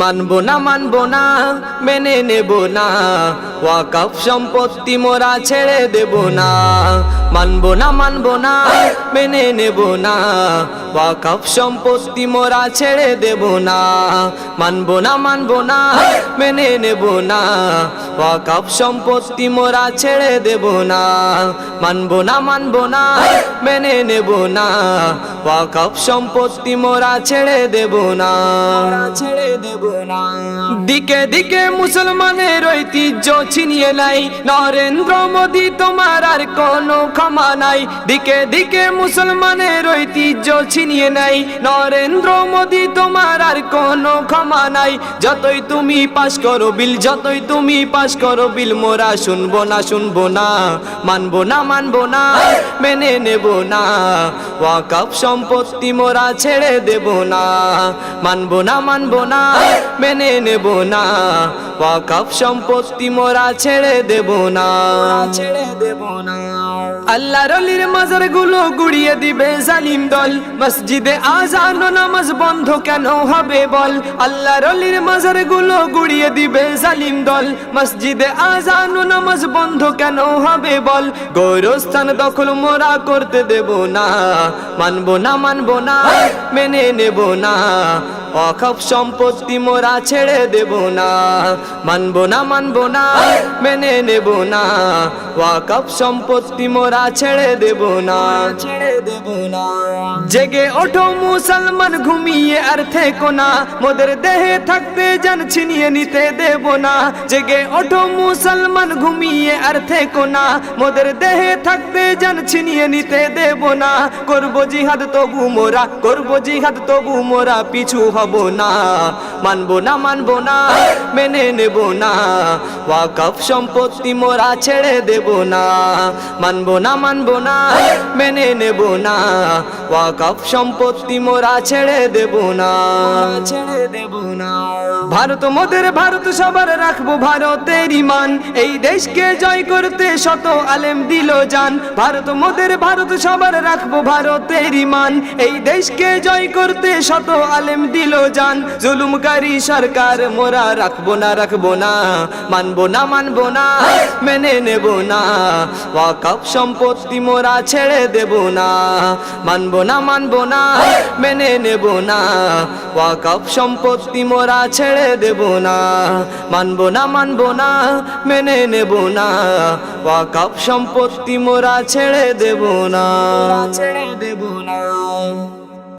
মানবো না মানবো না মেনে নেব না। ওয়াকাফ সম্পত্তি মোরা ছেড়ে দেব না। মানবো না মানবো না মেনে নেব না। ওয়াকাফ সম্পত্তি মোরা ছেড়ে দেব না। মানবো না মানবো না মেনে নেব না। ওয়াকাফ সম্পত্তি মোরা ছেড়ে দেব না। মানবো না মানবো না মেনে নেব না। ওয়াকাফ সম্পত্তি মোরা ছেড়ে দেব না। ছেড়ে দেব না। দিকে দিকে মুসলমানের ঐতিহ্য ছিনিয়ে নাই। নরেন্দ্র মোদি, তোমার আর কোনো ক্ষমা নাই। দিকে দিকে মুসলমানের ঐতিহ্য ছিনিয়ে নাই। নরেন্দ্র মোদি, তোমার আর কোনো ক্ষমা নাই। যতই তুমি পাস করো বিল, যতই তুমি পাস করো বিল, মোরা শুনব না শুনব না, মানবো না মানবো না, মেনে নেব না। ওয়াকাফ সম্পত্তি মোরা ছেড়ে দেব না, মানবো না মানবো না, মেনে নেব না। ওয়াকাফ সম্পত্তি মোরা ছেড়ে দেব না। ছেড়ে দেব না আল্লাহ রলির মাজারগুলো গুড়িয়ে দিবে জালিম দল। মসজিদে আজান নামাজ বন্ধ কেন হবে? বল। আল্লাহ রলির মাজারগুলো গুড়িয়ে দিবে জালিম দল। মসজিদে আজান নামাজ বন্ধ কেন হবে বল? গৌরস্থান দখল মোরা করতে দেব না। মানবো না মানবো না মেনে নেব না। অখাপ সম্পত্তি মোরা ছেড়ে দেব না। মানবো না মানবো না মেনে নেব না। ওয়াকাপ সম্পত্তি মোরা ছেড়ে দেব না। ছেড়ে দেব না। জেগে ওঠো মুসলমান ঘুমিয়ে আর থেকো না। মোদের দেহে থাকতে জান ছিনিয়ে নিতে দেব না। জেগে ওঠো মুসলমান, ঘুমিয়ে আর থেকো না। মোদের দেহে থাকতে জান ছিনিয়ে নিতে দেব না। করব জিহাদ তবু মোরা, করব জিহাদ তবু মোরা, পিছু হব না। মানবো না মানবো না, মেনে নেব না। ওয়াকাফ সম্পত্তি মোরা ছেড়ে দেব না। মানবো না মানবো না, মেনে নেব না। ওয়াকাফ সম্পত্তি মোরা ছেড়ে দেব না। ছেড়ে ভারত মোদের ভারত সবার রাখব ভারতের ইমান। এই দেশকে জয় করতে শত আলেম দিল যান ভারত মোদের ভারত সবার রাখব ভারতের ইমান। এই দেশকে জয় করতে শত আলেম দিল যান জুলুমকারী সরকার মোরা রাখব না রাখব না। মানবো না মানবো না। মেনে নেব না। ওয়াকাফ সম্পত্তি মোরা ছেড়ে দেব না। মানবো না মানবো না। মেনে নেব না। ওয়াকাফ সম্পত্তি মোরা ছেড়ে দেব না। মানবো না মানবো না, মেনে নেব না। ওয়াকাফ সম্পত্তি মোরা ছেড়ে দেব না। ছেড়ে দেব না।